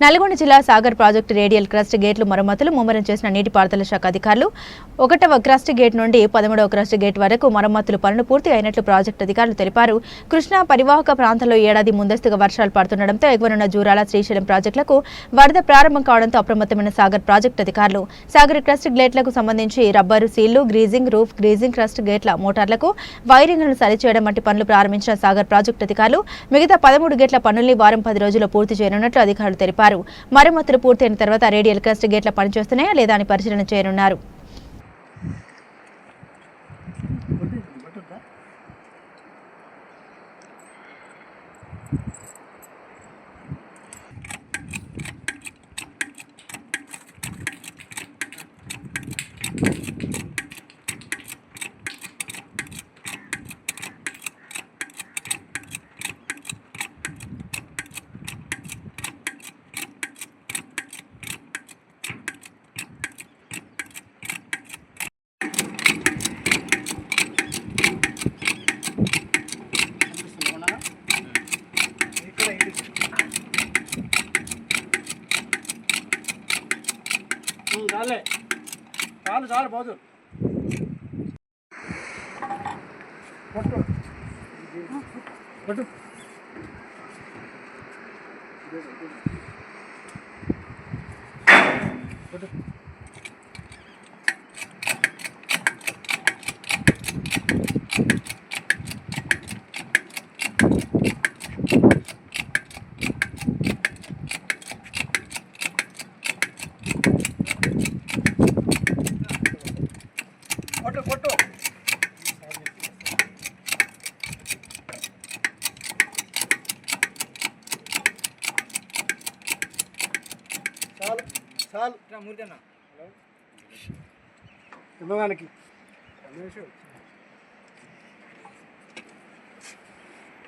నల్గొండ జిల్లా Sagar project radial crust గేట్లు మరమ్మతులు ముమ్మరం చేసిన నీటిపారుదల శాఖ అధికారులు ఒకటవ క్రస్ట్ గేట్ నుండి పదమూడవ క్రస్ట్ గేట్ వరకు మరమ్మతులు పనులు పూర్తి అయినట్లు ప్రాజెక్టు అధికారులు తెలిపారు. కృష్ణా పరివాహక ప్రాంతంలో ఏడాది ముందస్తుగా వర్షాలు పడుతుండటంతో ఎగువనున్న జూరాల శ్రీశైలం ప్రాజెక్టులకు వరద ప్రారంభం కావడంతో అప్రమత్తమైన సాగర్ ప్రాజెక్టు అధికారులు సాగర్ క్రస్ట్ గేట్లకు సంబంధించి రబ్బరు సీళ్ళు గ్రీజింగ్ రూఫ్ గ్రీజింగ్ క్రస్ట్ గేట్ల మోటార్లకు వైరింగ్లను సరిచేయడం వంటి పనులు ప్రారంభించిన సాగర్ ప్రాజెక్టు అధికారులు మిగతా పదమూడు గేట్ల పనుల్ని వారం పది రోజుల్లో పూర్తి చేయనున్నట్లు అధికారులు తెలిపారు. మరమ్మతులు పూర్తయిన తర్వాత రేడియల్ క్రస్ట్ గేట్ల పనిచేస్తున్నాయా లేదా అని పరిశీలన చేయనున్నారు. చాలే చాలు చాలు పోదు కొట్టు కొట్టు చాలు చాలు. మురికన్నా రమేష్